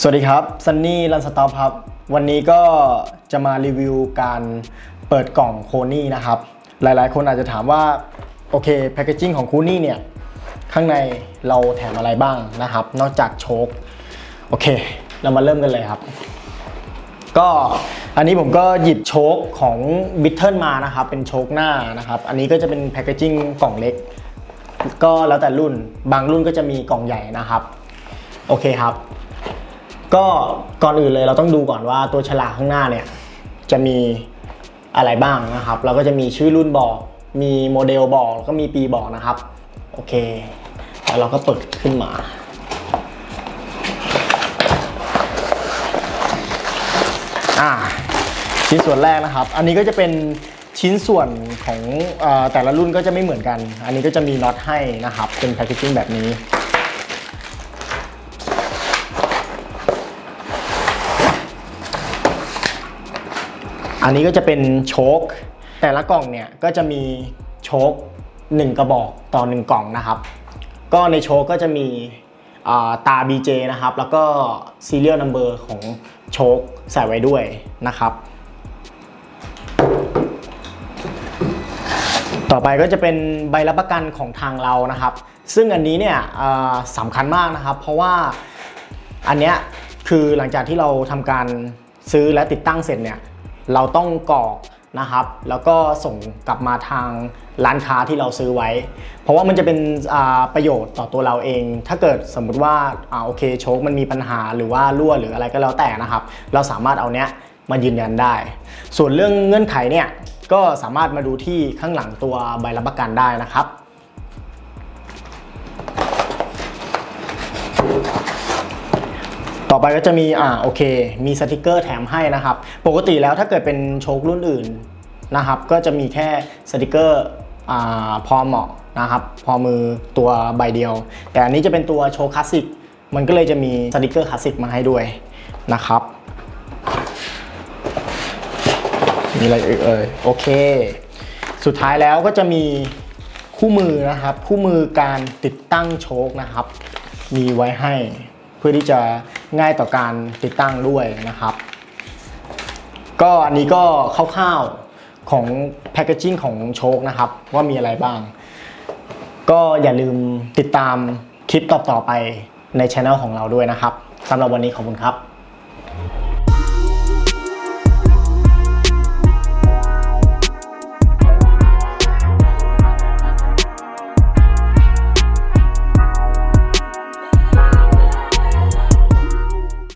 สวัสดีครับซันนี่รันสต็อปครับ วันนี้ก็จะมารีวิวการเปิดกล่องโคนี่นะครับ หลายๆ คนอาจจะถามว่า โอเคแพคเกจิ้งของโคนี่เนี่ย ข้างในเราแถมอะไรบ้างนะครับ นอกจากโชคโอเค เรามาเริ่มกันเลยครับ ก็อันนี้ผมก็หยิบโชคของบิทเทิลมานะครับ เป็นโชคหน้านะครับ อันนี้ก็จะเป็นแพคเกจิ้งกล่องเล็ก ก็แล้วแต่รุ่นบางรุ่นก็จะมีกล่องใหญ่นะครับ โอเคครับ ก็ก่อนอื่นเลยเราต้องดูก่อนว่าตัวฉลากข้างหน้าเนี่ยจะมีอะไรบ้างนะครับ เราก็จะมีชื่อรุ่นบอก มีโมเดลบอกแล้วก็มีปีบอกนะครับ โอเค แล้วเราก็เปิดขึ้นมา อ่าชิ้นส่วนแรกนะครับ อันนี้ก็จะเป็นชิ้นส่วนของอแต่ละรุ่นก็จะไม่เหมือนกัน อันนี้ก็จะมีน็อตให้นะครับ เป็นแพคเกจิ้งแบบนี้ อันนี้ก็จะเป็นโชคแต่ละกล่องเนี่ยก็จะมีโชค1 กระบอกต่อ 1 กล่องนะครับ ก็ในโชคก็จะมีาตา BJ นะครับ แล้วก็ serial number ของโชคใส่ไว้ด้วยนะครับ ต่อไปก็จะเป็นใบรับประกันของทางเรานะครับ ซึ่งอันนี้เนี่ยสำคัญมากนะครับ เพราะว่าอันเนี้ยคือหลังจากที่เราทำการซื้อและติดตั้งเสร็จเนี่ย เราต้องกรอกนะครับ แล้วก็ส่งกลับมาทางร้านค้าที่เราซื้อไว้ เพราะว่ามันจะเป็นประโยชน์ต่อตัวเราเอง ถ้าเกิดสมมุติว่าอาโอเคโชคมันมีปัญหาหรือว่ารั่วหรืออะไรก็แล้วแต่นะครับ เราสามารถเอาเนี้ยมายืนยันได้ ส่วนเรื่องเงื่อนไขเนี่ยก็สามารถมาดูที่ข้างหลังตัวใบรับประกันได้นะครับ ต่อไปก็จะมีอ่าโอเค มีสติกเกอร์แถมให้นะครับ ปกติแล้วถ้าเกิดเป็นโชครุ่นอื่นนะครับก็จะมีแค่สติกเกอร์อ่าพอเหมาะนะครับ พอมือตัวใบเดียว แต่อันนี้จะเป็นตัวโชคคลาสสิกมันก็เลยจะมีสติกเกอร์คลาสสิกมาให้ด้วยนะครับมีอะไรอีกเอ่ยโอเค สุดท้ายแล้วก็จะมีคู่มือนะครับ คู่มือการติดตั้งโชคนะครับ มีไว้ให้เพื่อที่จะ ง่ายต่อการติดตั้งด้วยนะครับ ก็อันนี้ก็คร่าวๆของแพคเกจิ้งของโชคนะครับ ว่ามีอะไรบ้าง ก็อย่าลืมติดตามคลิปต่อๆไปในช anel ของเราด้วยนะครับสำหรับวันนี้ขอบคุณครับ